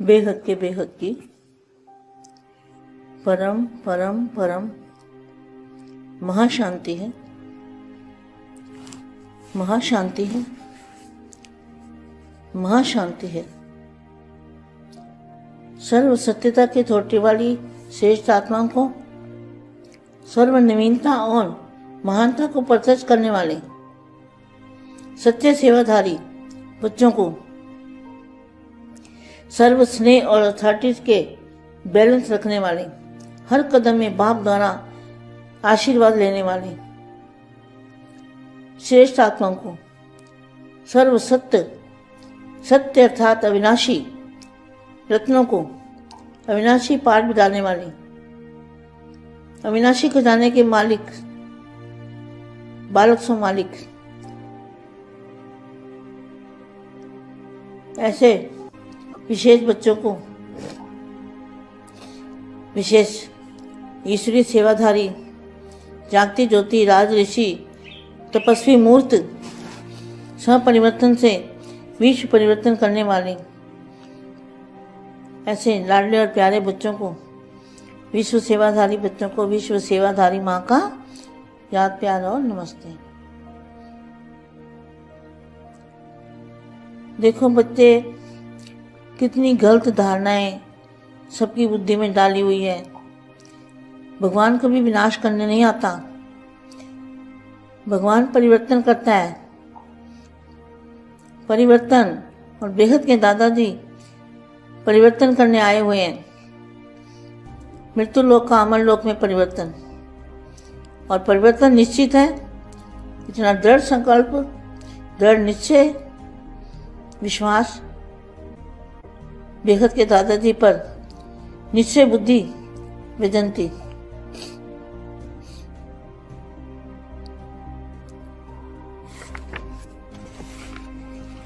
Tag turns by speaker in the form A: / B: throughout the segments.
A: बेहद के बेहद की। परम परम परम। महाशांति है। महाशांति है। महाशांति है। सर्व सत्यता की थोटी वाली श्रेष्ठ आत्माओं को सर्व नवीनता और महानता को प्रत्यक्ष करने वाले सत्य सेवाधारी बच्चों को सर्व स्नेह और अथॉरिटीज के बैलेंस रखने वाले, हर कदम में बाप द्वारा आशीर्वाद लेने वाले। श्रेष्ठ आत्माओं को सर्व सत्य सत्य अर्थात अविनाशी रत्नों को अविनाशी पाठ बिताने वाले। अविनाशी खजाने के मालिक, बालक सो मालिक। ऐसे विशेष बच्चों को, विशेष ईश्वरीय सेवाधारी, जागती ज्योति, राज ऋषि, तपस्वी मूर्त, स्वपरिवर्तन से विश्व परिवर्तन करने वाले, ऐसे लाडले और प्यारे बच्चों को, विश्व सेवाधारी बच्चों को, विश्व सेवाधारी माँ का याद, प्यार और नमस्ते। देखो बच्चे कितनी गलत धारणाएँ सबकी बुद्धि में डाली हुई है। भगवान कभी विनाश करने नहीं आता। भगवान परिवर्तन करता है। परिवर्तन और बेहद के दादाजी परिवर्तन करने आए हुए हैं। मृत्यु लोक का अमर लोक में परिवर्तन। और परिवर्तन निश्चित है। इतना दृढ़ संकल्प, दृढ़ निश्चय, विश्वास बेहद के दादाजी पर निश्चय बुद्धि विजंती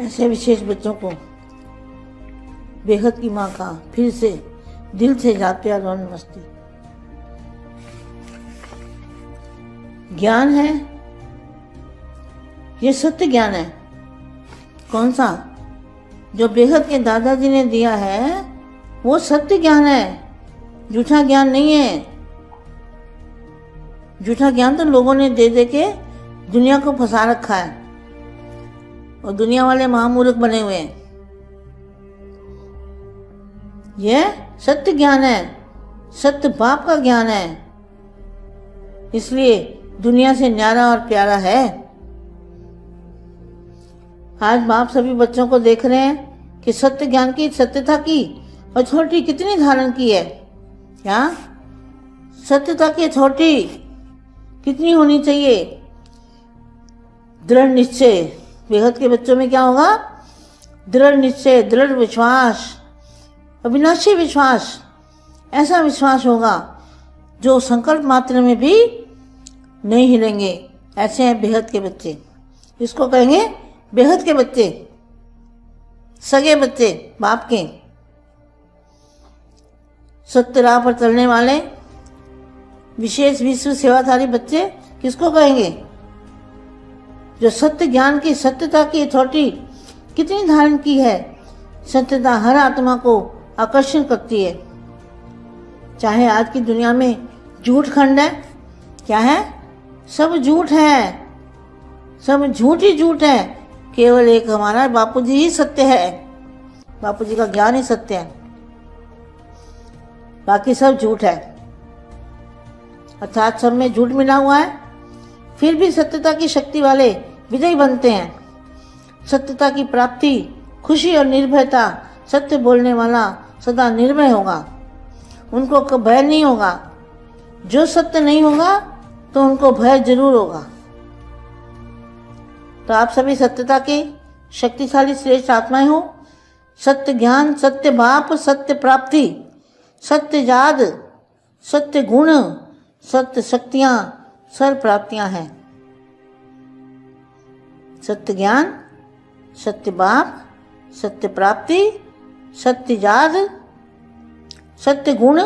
A: ऐसे विशेष बच्चों को बेहद की माँ का फिर से दिल से याद प्यार और नमस्ते। ज्ञान है, ये सत्य ज्ञान है। कौन सा जो बेहद के दादाजी ने दिया है, वो सत्य ज्ञान है। झूठा ज्ञान नहीं है। झूठा ज्ञान तो लोगों ने दे दे के दुनिया को फंसा रखा है और दुनिया वाले महामूर्ख बने हुए हैं। यह सत्य ज्ञान है। सत्य बाप का ज्ञान है। इसलिए दुनिया से न्यारा और प्यारा है। आज बाप सभी बच्चों को देख रहे हैं कि सत्य ज्ञान की सत्यता की अथॉरिटी कितनी धारण की है। क्या? सत्यता की अथॉरिटी कितनी होनी चाहिए? दृढ़ निश्चय। बेहद के बच्चों में क्या होगा? दृढ़ निश्चय, दृढ़ विश्वास, अविनाशी विश्वास, ऐसा विश्वास होगा जो संकल्प मात्र में भी नहीं हिलेंगे। ऐसे हैं बेहद के बच्चे। इसको कहेंगे बेहद के बच्चे, सगे बच्चे, बाप के। सत्य राह पर चलने वाले, विशेष विश्व सेवाधारी बच्चे किसको कहेंगे? जो सत्य ज्ञान की सत्यता की अथॉरिटी कितनी धारण की है, सत्यता हर आत्मा को आकर्षण करती है। चाहे आज की दुनिया में झूठ खंड है, क्या है? सब झूठ है, सब झूठ ही झूठ है। केवल एक हमारा बापूजी ही सत्य है। बापूजी का ज्ञान ही सत्य है। बाकी सब झूठ है। अर्थात सब में झूठ मिला हुआ है। फिर भी सत्यता की शक्ति वाले विजयी बनते हैं। सत्यता की प्राप्ति, खुशी और निर्भयता सत्य बोलने वाला सदा निर्भय होगा। उनको भय नहीं होगा। जो सत्य नहीं होगा तो उनको भय ज़रूर होगा। तो आप सभी सत्यता के शक्तिशाली श्रेष्ठ आत्माएँ हो। सत्य ज्ञान, सत्य बाप, सत्य प्राप्ति, सत्य याद सत्य गुण, सत्य शक्तियाँ सर प्राप्तियाँ हैं। सत्य ज्ञान, सत्य बाप, सत्य प्राप्ति, सत्य याद सत्य गुण,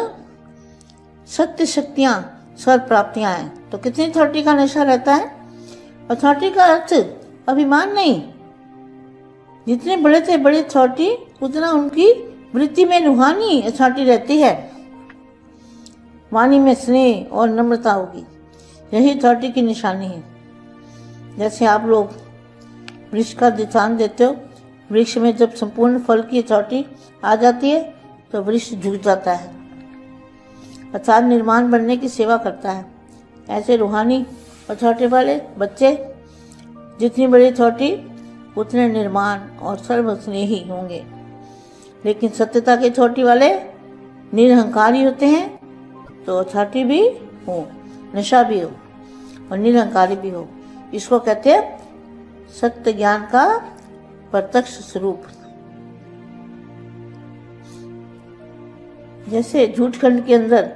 A: सत्य शक्तियाँ सर प्राप्तियाँ हैं। तो कितनी अथॉरिटी का नशा रहता है? अथॉरिटी का अर्थ अभिमान नहीं। जितने बड़े थे बड़े अथॉरिटी उतना उनकी वृत्ति में रूहानी अथॉरिटी रहती है। वाणी में स्नेह और नम्रता होगी। यही अथॉरिटी की निशानी है। जैसे आप लोग वृक्ष का दृष्टांत देते हो, वृक्ष में जब संपूर्ण फल की अथॉरिटी आ जाती है तो वृक्ष झुक जाता है। अर्थात निर्माण बनने की सेवा करता है। ऐसे रूहानी अथॉरिटी वाले बच्चे जितनी बड़ी अथॉरिटी उतने निर्माण और सर्वस्नेही होंगे। लेकिन सत्यता के अथॉरिटी वाले निरहंकारी होते हैं तो अथॉरिटी भी हो, नशा भी हो, और निरहंकारी भी हो। इसको कहते हैं सत्य ज्ञान का प्रत्यक्ष स्वरूप। जैसे झूठ खंड के अंदर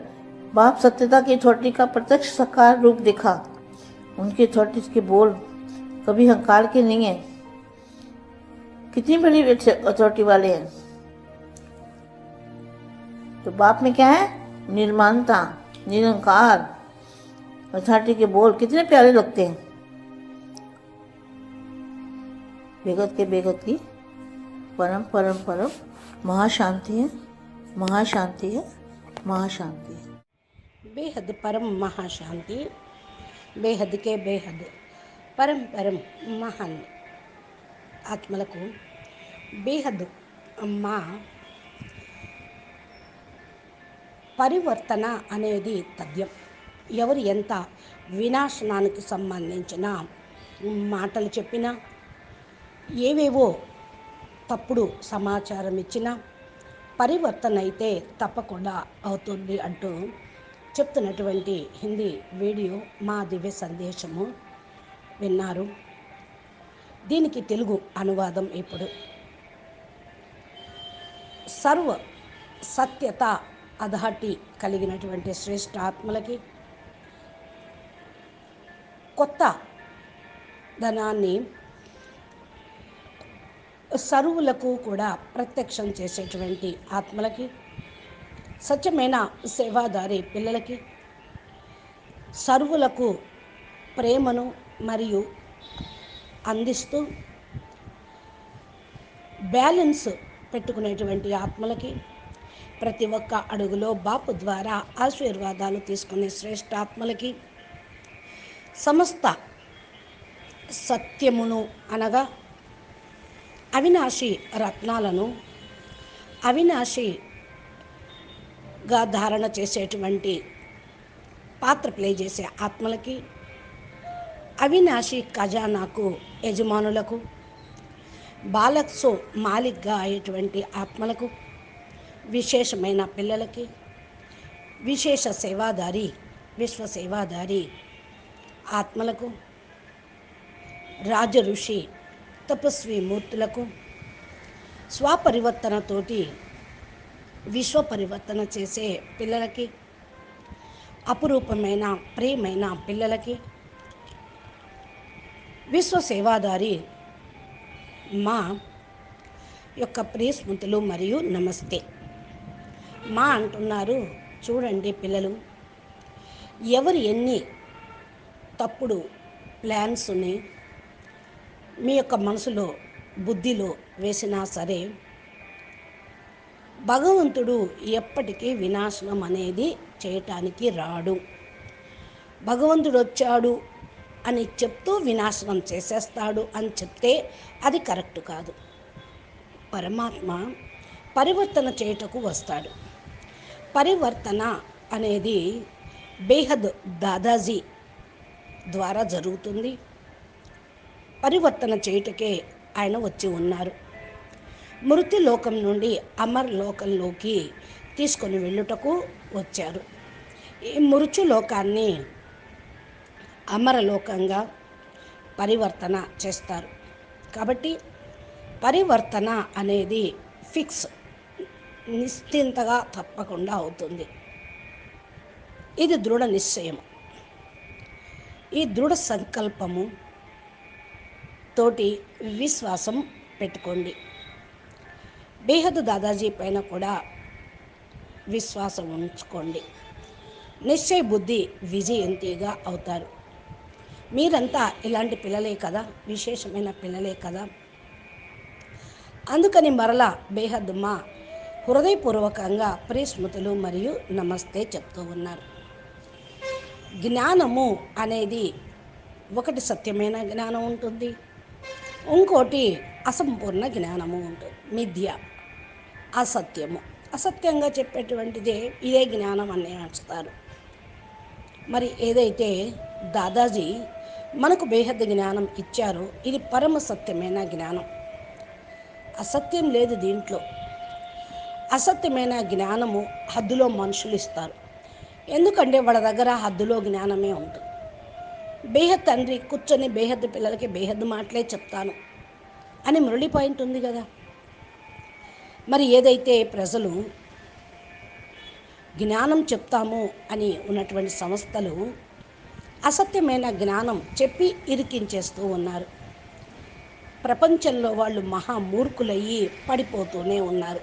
A: बाप सत्यता की अथॉरिटी का प्रत्यक्ष साकार रूप देखा, उनके अथॉरिटी के बोल कभी हंकार के नहीं है। कितनी बड़ी अथॉरिटी वाले हैं। तो बाप में क्या है? निर्माणता, निरंकार अथॉरिटी के बोल कितने प्यारे लगते हैं। बेगत के बेगत की परम परम परम महाशांति है महाशांति है, महाशांति
B: बेहद परम महाशांति, बेहद के बेहद। పరంపరం మహాన్ ఆత్మలకు బేహద్ మా పరివర్తన అనేది తథ్యం. ఎవరు ఎంత వినాశనానికి సంబంధించిన మాటలు చెప్పినా ఏవేవో తప్పుడు సమాచారం ఇచ్చినా పరివర్తన అయితే తప్పకుండా అవుతుంది అంటూ చెప్తున్నటువంటి హిందీ వీడియో మా దివ్య సందేశము. విన్నారు. దీనికి తెలుగు అనువాదం ఇప్పుడు. సర్వ సత్యత అధాటి కలిగినటువంటి శ్రేష్ఠ ఆత్మలకి కొత్త ధనాన్ని సరువులకు కూడా ప్రత్యక్షం చేసేటువంటి ఆత్మలకి సత్యమైన సేవాదారి పిల్లలకి సరువులకు ప్రేమను మరియు అందిస్తూ బ్యాలెన్స్ పెట్టుకునేటువంటి ఆత్మలకి ప్రతి ఒక్క అడుగులో బాపు ద్వారా ఆశీర్వాదాలు తీసుకునే శ్రేష్ఠ ఆత్మలకి సమస్త సత్యమును అనగా అవినాశి రత్నాలను అవినాశిగా ధారణ చేసేటువంటి పాత్ర ప్లే చేసే ఆత్మలకి అవినాశి ఖజానాకు యజమానులకు బాలక్సో మాలిక్గా అయ్యేటువంటి ఆత్మలకు విశేషమైన పిల్లలకి విశేష సేవాదారి విశ్వ సేవాదారి ఆత్మలకు రాజ ఋషి తపస్వి మూర్తులకు స్వపరివర్తనతోటి విశ్వ పరివర్తన చేసే పిల్లలకి అపురూపమైన ప్రియమైన పిల్లలకి విశ్వ సేవాదారి మా యొక్క ప్రియ స్మృతులు మరియు నమస్తే. మా అంటున్నారు చూడండి పిల్లలు ఎవరు ఎన్ని తప్పుడు ప్లాన్స్ని మీ యొక్క మనసులో బుద్ధిలో వేసినా సరే భగవంతుడు ఎప్పటికీ వినాశనం అనేది చేయటానికి రాడు. భగవంతుడు వచ్చాడు అని చెప్తూ వినాశనం చేసేస్తాడు అని చెప్తే అది కరెక్ట్ కాదు. పరమాత్మ పరివర్తన చేయుటకు వస్తాడు. పరివర్తన అనేది బేహద్ దాదాజీ ద్వారా జరుగుతుంది. పరివర్తన చేయుటకే ఆయన వచ్చి ఉన్నారు. మృతి లోకం నుండి అమర్ లోకంలోకి తీసుకొని వెళ్ళుటకు వచ్చారు. ఈ మృత్యు లోకాన్ని అమరలోకంగా పరివర్తన చేస్తారు. కాబట్టి పరివర్తన అనేది ఫిక్స్ నిశ్చింతగా తప్పకుండా అవుతుంది. ఇది దృఢ నిశ్చయం. ఈ దృఢ సంకల్పము తోటి విశ్వాసం పెట్టుకోండి. బేహద్ దాదాజీ పైన కూడా విశ్వాసం ఉంచుకోండి. నిశ్చయ బుద్ధి విజయంతిగా అవుతారు. మీరంతా ఇలాంటి పిల్లలే కదా విశేషమైన పిల్లలే కదా. అందుకని మరలా బేహద్మా హృదయపూర్వకంగా ప్రియస్మృతులు మరియు నమస్తే చెప్తూ ఉన్నారు. జ్ఞానము అనేది ఒకటి సత్యమైన జ్ఞానం ఉంటుంది. ఇంకోటి అసంపూర్ణ జ్ఞానము ఉంటుంది. మిథ్య అసత్యము. అసత్యంగా చెప్పేటువంటిదే ఇదే జ్ఞానం అని అంటారు. మరి ఏదైతే దాదాజీ మనకు బేహద్ జ్ఞానం ఇచ్చారు. ఇది పరమ సత్యమైన జ్ఞానం. అసత్యం లేదు దీంట్లో. అసత్యమైన జ్ఞానము హద్దులో మనుషులు ఇస్తారు. ఎందుకంటే వాళ్ళ దగ్గర హద్దులో జ్ఞానమే ఉంటుంది బేహద్ తండ్రి కూర్చొని బేహద్ పిల్లలకి బేహద్ మాటలే చెప్తాను. అని మురళి పాయింట్ ఉంది కదా. మరి ఏదైతే ప్రజలు జ్ఞానం చెప్తాము అని ఉన్నటువంటి సంస్థలు అసత్యమైన జ్ఞానం చెప్పి ఇరికించేస్తూ ఉన్నారు. ప్రపంచంలో వాళ్ళు మహామూర్ఖులయ్యి పడిపోతూనే ఉన్నారు.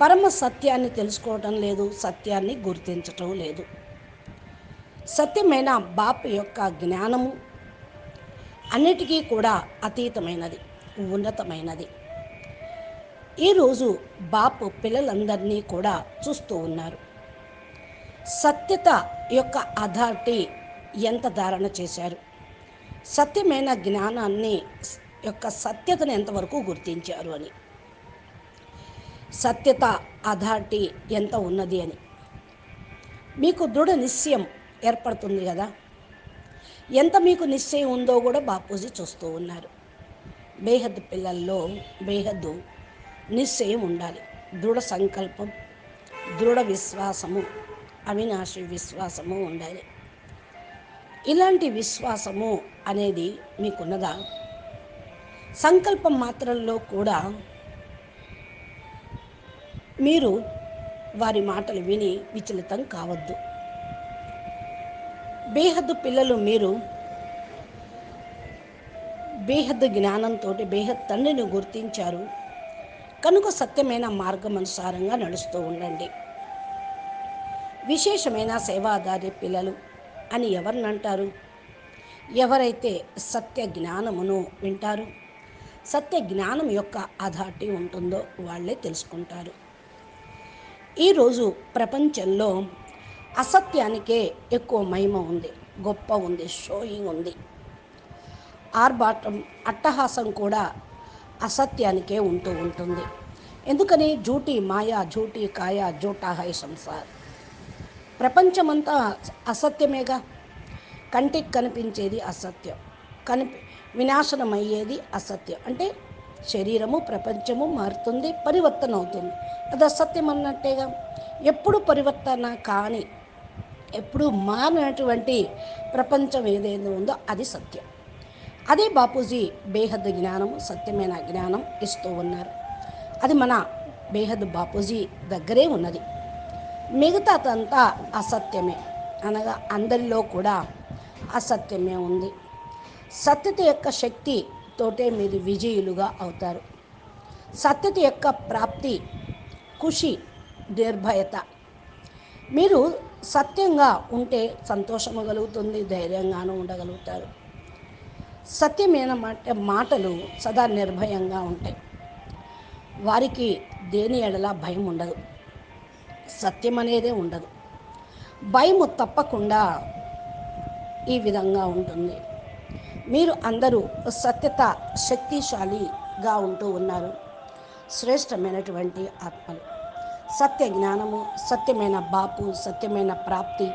B: పరమ సత్యాన్ని తెలుసుకోవటం లేదు సత్యాన్ని గుర్తించటం లేదు. సత్యమైన బాప్ యొక్క జ్ఞానము అన్నిటికీ కూడా అతీతమైనది ఉన్నతమైనది. ఈరోజు బాపు పిల్లలందరినీ కూడా చూస్తూ ఉన్నారు. సత్యత యొక్క అథారిటీ ఎంత ధారణ చేశారు? సత్యమైన జ్ఞానాన్ని యొక్క సత్యతను ఎంతవరకు గుర్తించారు అని? సత్యత అథారిటీ ఎంత ఉన్నది అని? మీకు దృఢ నిశ్చయం ఏర్పడుతుంది కదా? ఎంత మీకు నిశ్చయం ఉందో కూడా బాపూజీ చూస్తూ ఉన్నారు. బేహద్ పిల్లల్లో బేహద్దు నిశ్చయం ఉండాలి. దృఢ సంకల్పం దృఢ విశ్వాసము అవినాశ విశ్వాసము ఉండాలి ఇలాంటి విశ్వాసము అనేది మీకున్నదా? సంకల్పం మాత్రంలో కూడా మీరు వారి మాటలు విని విచలితం కావద్దు. బేహద్దు పిల్లలు మీరు బేహద్దు జ్ఞానంతో బేహద్ తండ్రిని గుర్తించారు. కనుక సత్యమైన మార్గం అనుసారంగా నడుస్తూ ఉండండి. విశేషమైన సేవాదారి పిల్లలు అని ఎవరిని అంటారు ఎవరైతే సత్య జ్ఞానమును వింటారు సత్య జ్ఞానం యొక్క అథారిటీ ఉంటుందో వాళ్ళే తెలుసుకుంటారు. ఈరోజు ప్రపంచంలో అసత్యానికే ఎక్కువ మహిమ ఉంది గొప్ప ఉంది షోయింగ్ ఉంది. ఆర్భాటం అట్టహాసం కూడా అసత్యానికే ఉంటూ ఉంటుంది. ఎందుకని? జూటి మాయా జూటి కాయ జూటా హై సంసార్. ప్రపంచమంతా అసత్యమేగా? కంటికి కనిపించేది అసత్యం. కనిపి వినాశనం అయ్యేది అసత్యం. అంటే శరీరము ప్రపంచము మారుతుంది పరివర్తన అవుతుంది అది అసత్యం అన్నట్టేగా ఎప్పుడు పరివర్తన కాని ఎప్పుడు మారినటువంటి ప్రపంచం ఏదైతే ఉందో అది సత్యం. అదే బాపూజీ బేహద్ జ్ఞానము సత్యమైన జ్ఞానం ఇస్తూ ఉన్నారు. అది మన బేహద్ బాపూజీ దగ్గరే ఉన్నది. మిగతాదంతా అసత్యమే అనగా అందరిలో కూడా అసత్యమే ఉంది. సత్యత యొక్క శక్తి తోటే మీరు విజయులుగా అవుతారు. సత్యత యొక్క ప్రాప్తి ఖుషి నిర్భయత. మీరు సత్యంగా ఉంటే సంతోషము కలుగుతుంది ధైర్యంగానూ ఉండగలుగుతారు. సత్యమైన మాట మాటలు సదా నిర్భయంగా ఉంటాయి. వారికి దేని ఎడల భయం ఉండదు. సత్యం అనేదే ఉండదు. భయము తప్పకుండా ఈ విధంగా ఉంటుంది. మీరు అందరూ సత్యత శక్తిశాలిగా ఉంటూ ఉన్నారు. శ్రేష్టమైనటువంటి ఆత్మలు. సత్య జ్ఞానము సత్యమైన బాపు సత్యమైన ప్రాప్తి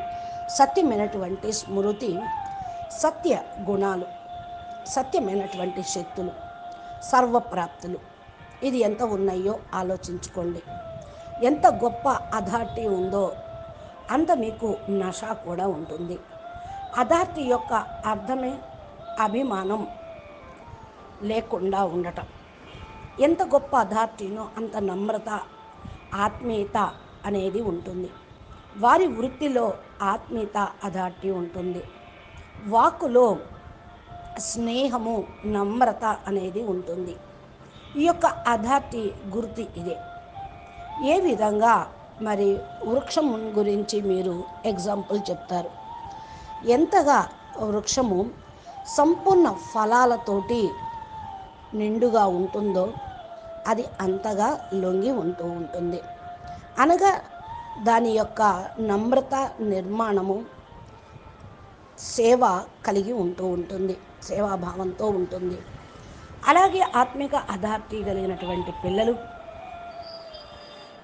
B: సత్యమైనటువంటి స్మృతి సత్య గుణాలు సత్యమైనటువంటి శక్తులు సర్వప్రాప్తులు. ఇది ఎంత ఉన్నాయో ఆలోచించుకోండి. ఎంత గొప్ప అథారిటీ ఉందో అంత మీకు నష కూడా ఉంటుంది. అథారిటీ యొక్క అర్థమే అభిమానం లేకుండా ఉండటం. ఎంత గొప్ప అథారిటీనో అంత నమ్రత ఆత్మీయత అనేది ఉంటుంది. వారి వృత్తిలో ఆత్మీయత అథారిటీ ఉంటుంది. వాక్కులో స్నేహము నమ్రత అనేది ఉంటుంది. ఈ యొక్క అథారిటీ గుర్తు ఇదే. ఏ విధంగా మరి వృక్షం గురించి మీరు ఎగ్జాంపుల్ చెప్తారు? ఎంతగా వృక్షము సంపూర్ణ ఫలాలతోటి నిండుగా ఉంటుందో అది అంతగా లొంగి ఉంటూ ఉంటుంది. అనగా దాని యొక్క నమ్రత నిర్మాణము సేవ కలిగి ఉంటూ ఉంటుంది సేవాభావంతో ఉంటుంది. అలాగే ఆత్మిక అధార్తి కలిగినటువంటి పిల్లలు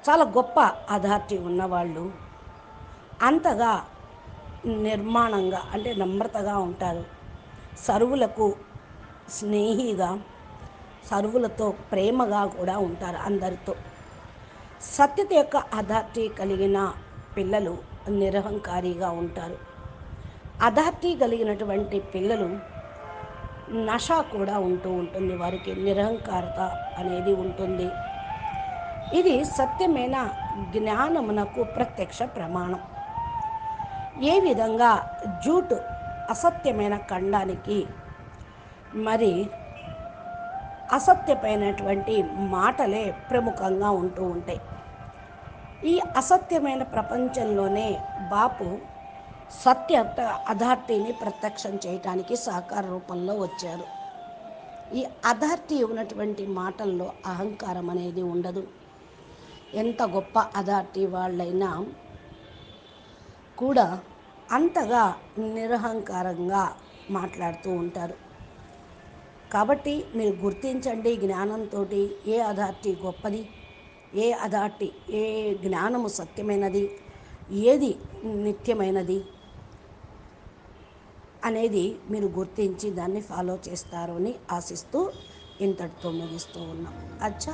B: చాలా గొప్ప అథారిటీ ఉన్నవాళ్ళు అంతగా నిర్మాణంగా అంటే నమ్రతగా ఉంటారు. సరువులకు స్నేహిగా సరువులతో ప్రేమగా కూడా ఉంటారు అందరితో. సత్యత యొక్క అథారిటీ కలిగిన పిల్లలు నిరహంకారిగా ఉంటారు. అథారిటీ కలిగినటువంటి పిల్లలు నష కూడా ఉంటూ ఉంటుంది. వారికి నిరహంకారత అనేది ఉంటుంది. ఇది సత్యమైన జ్ఞానమునకు ప్రత్యక్ష ప్రమాణం. ఏ విధంగా జూటు అసత్యమైన ఖండానికి మరి అసత్యమైనటువంటి మాటలే ప్రముఖంగా ఉంటూ ఉంటాయి. ఈ అసత్యమైన ప్రపంచంలోనే బాపు సత్య అథార్టీని ప్రత్యక్షం చేయటానికి సహకార రూపంలో వచ్చారు. ఈ అథార్టీ ఉన్నటువంటి మాటల్లో అహంకారం అనేది ఉండదు. ఎంత గొప్ప అథారిటీ వాళ్ళైనా కూడా అంతగా నిరహంకారంగా మాట్లాడుతూ ఉంటారు. కాబట్టి మీరు గుర్తించండి జ్ఞానంతో ఏ అథారిటీ గొప్పది ఏ అథారిటీ ఏ జ్ఞానము సత్యమైనది ఏది నిత్యమైనది అనేది మీరు గుర్తించి దాన్ని ఫాలో చేస్తారు అని ఆశిస్తూ ఇంతటితో ముగిస్తూ ఉన్నాం. అచ్చా!